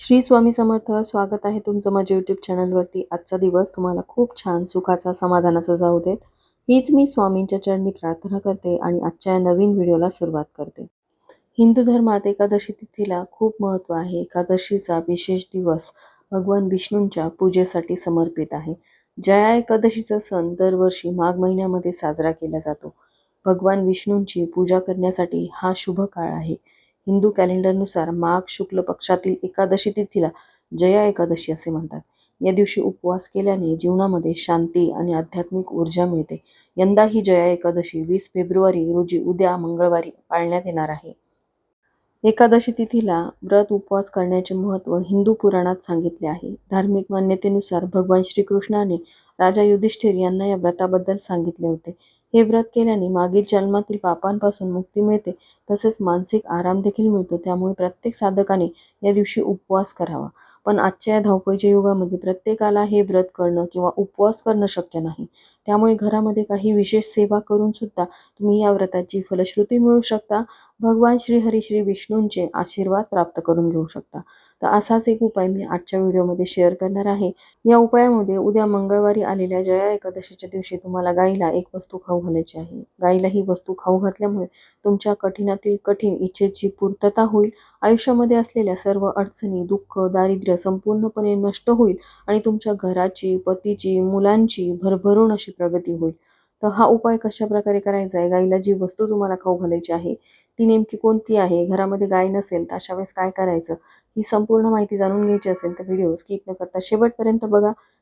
श्री स्वामी समर्थ स्वागत आहे तुमचं माझ्या यूट्यूब चॅनलवरती आजचा दिवस तुम्हाला खूप छान सुखाचा समाधानाचा जाऊ देत. हीच मी स्वामींच्या चरणी प्रार्थना करते आणि आजच्या या नवीन व्हिडिओला सुरुवात करते. हिंदू धर्मात एकादशी तिथीला खूप महत्त्व आहे. एकादशीचा विशेष दिवस भगवान विष्णूंच्या पूजेसाठी समर्पित आहे. जया एकादशीचा सण दरवर्षी माघ महिन्यामध्ये साजरा केला जातो. भगवान विष्णूंची पूजा करण्यासाठी हा शुभ काळ आहे. हिंदू कॅलेंडरनुसार माघ शुक्ल पक्षातील एकादशी तिथीला जया एकादशी असे म्हणतात. या दिवशी उपवास केल्याने जीवनामध्ये शांती आणि आध्यात्मिक ऊर्जा मिळते. यंदा ही जया एकादशी वीस फेब्रुवारी रोजी उद्या मंगळवारी पाळण्यात येणार आहे. एकादशी तिथीला व्रत उपवास करण्याचे महत्त्व हिंदू पुराणात सांगितले आहे. धार्मिक मान्यतेनुसार भगवान श्रीकृष्णाने राजा युधिष्ठिर यांना या व्रताबद्दल सांगितले होते. हे व्रत केल्याने मागील जन्मातील पापांपासून मुक्ती मिळते तसेच मानसिक आराम देखील मिळतो. त्यामुळे प्रत्येक साधकाने या दिवशी उपवास करावा. पण आजच्या या धावपळीच्या युगामध्ये प्रत्येकाला हे व्रत करणं किंवा उपवास करणं शक्य नाही. त्यामुळे घरामध्ये काही विशेष सेवा करून सुद्धा तुम्ही या व्रताची फलश्रुती मिळू शकता. भगवान श्री हरी श्री विष्णूंचे आशीर्वाद प्राप्त करून घेऊ शकता. तर असाच एक उपाय मी आजच्या व्हिडिओमध्ये शेअर करणार आहे. या उपायामध्ये उद्या मंगळवारी आलेल्या जया एकादशीच्या दिवशी तुम्हाला गाईला एक वस्तू खाऊ घालायची आहे. गाईला ही वस्तू खाऊ घातल्यामुळे तुमच्या कठीणातील कठीण इच्छेची पूर्तता होईल. आयुष्यामध्ये असलेल्या सर्व अडचणी दुःख दारिद्र्य संपूर्णपणे नष्ट होईल आणि तुमच्या घराची पतीची मुलांची भरभरून अशी प्रगती होईल. तर हा उपाय कशा प्रकारे करायचा आहे? गाईला जी वस्तू तुम्हाला खाऊ घालायची आहे ती नेमकी कोणती आहे? घरामध्ये गाय नसेल तर अशा वेळेस काय करायचं? ही संपूर्ण माहिती जाणून घ्यायची असेल तर व्हिडिओ स्किप न करता शेवटपर्यंत बघा.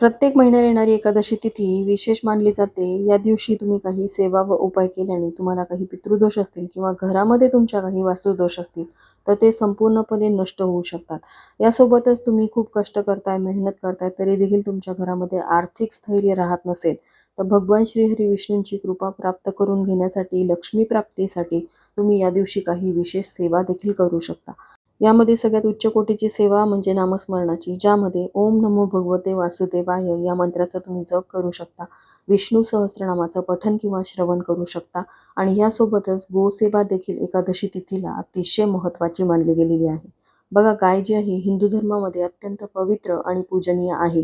प्रत्येक महिन्याला येणारी एकादशी तिथी विशेष मानली जाते. या दिवशी तुम्ही काही सेवा व उपाय केल्याने तुम्हाला काही पितृदोष असतील किंवा घरामध्ये तुमच्या काही वास्तुदोष असतील तर ते संपूर्णपणे नष्ट होऊ शकतात. यासोबतच तुम्ही खूप कष्ट करताय मेहनत करताय तरी देखील तुमच्या घरामध्ये आर्थिक स्थैर्य राहत नसेल तर भगवान श्रीहरी विष्णूंची कृपा प्राप्त करून घेण्यासाठी लक्ष्मी प्राप्तीसाठी तुम्ही या दिवशी काही विशेष सेवा देखील करू शकता. यामध्ये सगळ्यात उच्च कोटीची सेवा म्हणजे नामस्मरणाची ज्यामध्ये ओम नमो भगवते वासुदेवाय या मंत्राचा तुम्ही जप करू शकता विष्णू सहस्रनामाचं पठन किंवा श्रवण करू शकता आणि यासोबतच गोसेवा देखील एकादशी तिथीला अतिशय महत्त्वाची मानली गेलेली आहे. बघा गाय जी आहे हिंदू धर्मामध्ये अत्यंत पवित्र आणि पूजनीय आहे.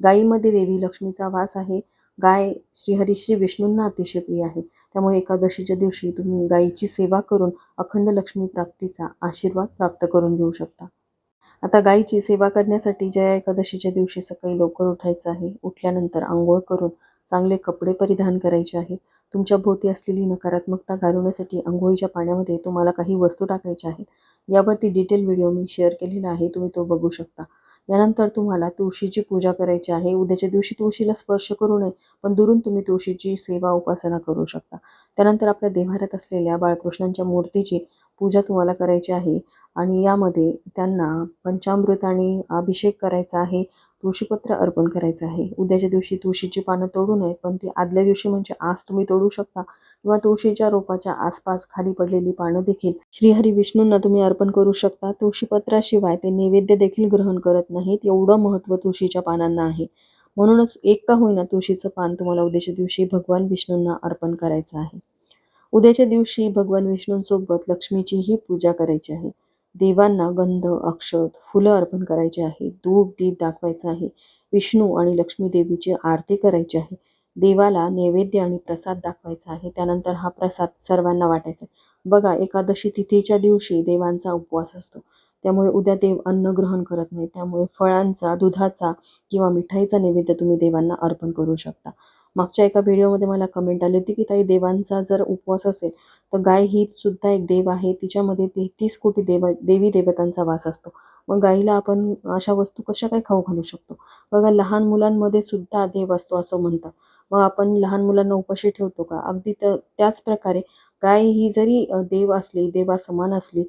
गायीमध्ये देवी लक्ष्मीचा वास आहे. गाय श्रीहरी श्री विष्णूंना अतिशय प्रिय आहे. त्यामुळे एकादशीच्या दिवशी तुम्ही गायीची सेवा करून अखंड लक्ष्मी प्राप्तीचा आशीर्वाद प्राप्त करून घेऊ शकता. आता गायीची सेवा करण्यासाठी जया एकादशीच्या दिवशी सकाळी लवकर उठायचं आहे उठल्यानंतर आंघोळ करून चांगले कपडे परिधान करायचे आहे. तुमच्या भोवती असलेली नकारात्मकता घालवण्यासाठी आंघोळीच्या पाण्यामध्ये तुम्हाला काही वस्तू टाकायच्या आहेत. यावरती डिटेल व्हिडिओ मी शेअर केलेला आहे तुम्ही तो बघू शकता. यानंतर तुम्हाला तुळशीची पूजा करायची आहे. उद्याच्या दिवशी तुळशीला स्पर्श करू नये पण दुरून तुम्ही तुळशीची सेवा उपासना करू शकता. त्यानंतर आपल्या देव्हाऱ्यात असलेल्या बाळकृष्णांच्या मूर्तीची पूजा तुम्हाला करायची आहे. आणि यामध्ये त्यांना पंचामृत आणि अभिषेक करायचा आहे. तुळशीपत्र अर्पण करायचं आहे. उद्याच्या दिवशी तुळशीची पानं तोडू नये पण ती आदल्या दिवशी म्हणजे आज तुम्ही तोडू शकता किंवा तुळशीच्या रोपाच्या आसपास खाली पडलेली पानं देखील. श्रीहरी विष्णूंना तुम्ही अर्पण करू शकता. तुळशीपत्राशिवाय ते नैवेद्य देखील ग्रहण करत नाहीत. एवढं महत्त्व तुळशीच्या पानांना आहे. म्हणूनच एक का होईना तुळशीचं पान तुम्हाला उद्याच्या दिवशी भगवान विष्णूंना अर्पण करायचं आहे. उद्याच्या दिवशी भगवान विष्णूंसोबत लक्ष्मीचीही पूजा करायची आहे. देवांना गंध अक्षत फुलं अर्पण करायची आहे. धूप दीप दाखवायचं आहे. विष्णू आणि लक्ष्मी देवीची आरती करायची आहे. देवाला नैवेद्य आणि प्रसाद दाखवायचा आहे. त्यानंतर हा प्रसाद सर्वांना वाटायचा बघा एकादशी तिथीच्या दिवशी देवांचा उपवास असतो. त्यामुळे उद्या देव अन्न ग्रहण करत नाही. त्यामुळे फळांचा दुधाचा किंवा मिठाईचा नैवेद्य तुम्ही देवांना अर्पण करू शकता. मागच्या एका व्हिडिओमध्ये मला कमेंट आली होती की ताई देवांचा जर उपवास असेल तर गाय ही सुद्धा एक देव आहे. तिच्यामध्ये तेहतीस कोटी देव देवी देवतांचा वास असतो. मग गाईला आपण अशा वस्तू कशा काय खाऊ घालू शकतो? बघा लहान मुलांमध्ये सुद्धा देव असतो असं म्हणतात. मग आपण लहान मुलांना उपाशी ठेवतो का? अगदी तर त्याच प्रकारे गाय ही जरी देव असली देवा समान असली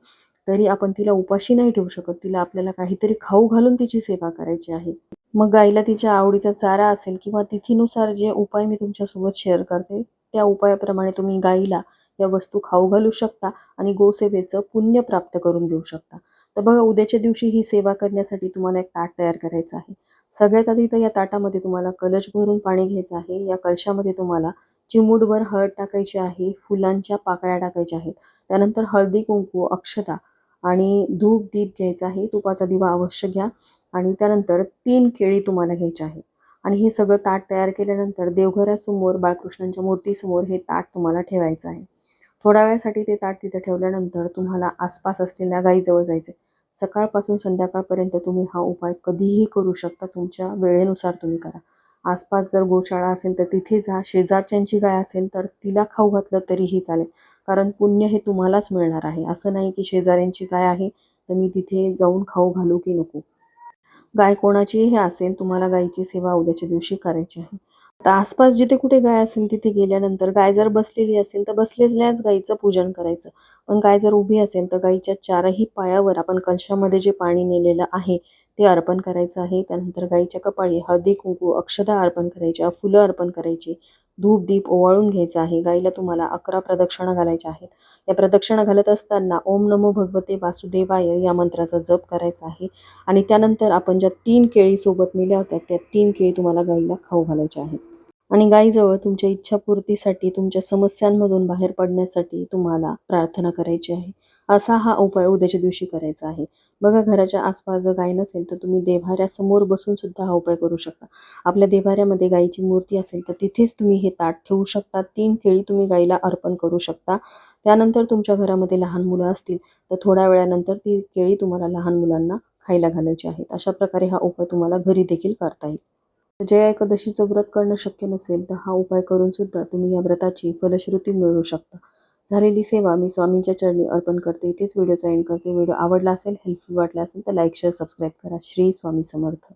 तरी आपण तिला उपाशी नाही ठेवू शकत. तिला आपल्याला काहीतरी खाऊ घालून तिची सेवा करायची आहे. मग गाईला तिच्या आवडीचा चारा असेल किंवा तिथीनुसार जे उपाय मी तुमच्यासोबत शेअर करते त्या उपायाप्रमाणे तुम्ही गाईला या वस्तू खाऊ घालू शकता आणि गोसेवेचं पुण्य प्राप्त करून घेऊ शकता. तर बघा उद्याच्या दिवशी ही सेवा करण्यासाठी तुम्हाला एक ताट तयार करायचं आहे. सगळ्यात आधी तर या ताटामध्ये तुम्हाला कलश भरून पाणी घ्यायचं आहे. या कलशामध्ये तुम्हाला चिमूटभर हळद टाकायची आहे फुलांच्या पाकळ्या टाकायच्या आहेत. त्यानंतर हळदी कुंकू अक्षता आणि धूप दीप घ्यायचा आहे. तुपाचा दिवा अवश्य घ्या. आणि त्यानंतर तीन केळी तुम्हाला घ्यायची आहे आणि हे सगळं ताट तयार केल्यानंतर देवघरासमोर बाळकृष्णांच्या मूर्तीसमोर हे ताट तुम्हाला ठेवायचं आहे. थोड्या वेळासाठी ते ताट तिथे ठेवल्यानंतर तुम्हाला आसपास असलेल्या गाईजवळ जायचं सकाळपासून संध्याकाळपर्यंत तुम्ही हा उपाय कधीही करू शकता. तुमच्या वेळेनुसार तुम्ही करा. आसपास जर गोशाळा असेल तर तिथे जा. शेजारच्यांची गाय असेल तर तिला खाऊ घातलं तरीही चालेल. कारण पुण्य हे तुम्हालाच मिळणार आहे. असं नाही की शेजाऱ्यांची गाय आहे तर मी तिथे जाऊन खाऊ घालू की नको. गाय कोणाचीही असेल तुम्हाला गायीची सेवा उद्याच्या दिवशी करायची आहे. आता आसपास जिथे कुठे गाय असेल तिथे गेल्यानंतर गाय जर बसलेली असेल तर बसलेल्याच गायीचं पूजन करायचं. पण गाय जर उभी असेल तर गायीच्या चारही पायावर आपण कलशामध्ये जे पाणी नेलेलं आहे ते अर्पण करायचं आहे. त्यानंतर गाईच्या कपाळी हळदी कुंकू अक्षदा अर्पण करायच्या फुलं अर्पण करायची धूप दीप ओवाळून घ्यायचं आहे. गाईला तुम्हाला अकरा प्रदक्षिणा घालायच्या आहेत. या प्रदक्षिणा घालत असताना ओम नमो भगवते वासुदेवाय या मंत्राचा जप करायचा आहे. आणि त्यानंतर आपण ज्या तीन केळी सोबत नेल्या होत्या त्या तीन केळी तुम्हाला गाईला खाऊ घालायच्या आहेत. आणि गाईजवळ तुमच्या इच्छापूर्तीसाठी तुमच्या समस्यांमधून बाहेर पडण्यासाठी तुम्हाला प्रार्थना करायची आहे. असा हा उपाय उद्याच्या दिवशी करायचा आहे. बघा घराच्या आसपास जर गाय नसेल तर तुम्ही देव्हाऱ्यासमोर बसून सुद्धा हा उपाय करू शकता. आपल्या देव्हाऱ्यामध्ये गायीची मूर्ती असेल तर तिथेच तुम्ही हे ताट ठेवू शकता. तीन केळी तुम्ही गाईला अर्पण करू शकता. त्यानंतर तुमच्या घरामध्ये लहान मुलं असतील तर थोड्या वेळानंतर ती केळी तुम्हाला लहान मुलांना खायला घालायची आहेत अशा प्रकारे हा उपाय तुम्हाला घरी देखील करता येईल. जया एकादशीचं व्रत करणं शक्य नसेल तर हा उपाय करून सुद्धा तुम्ही या व्रताची फलश्रुती मिळवू शकता. झालेली सेवा मी स्वामींच्या चरणी अर्पण करते. इथेच व्हिडिओचा एंड करते. व्हिडिओ आवडला असेल हेल्पफुल वाटला असेल तर लाईक शेअर सबस्क्राईब करा. श्री स्वामी समर्थ.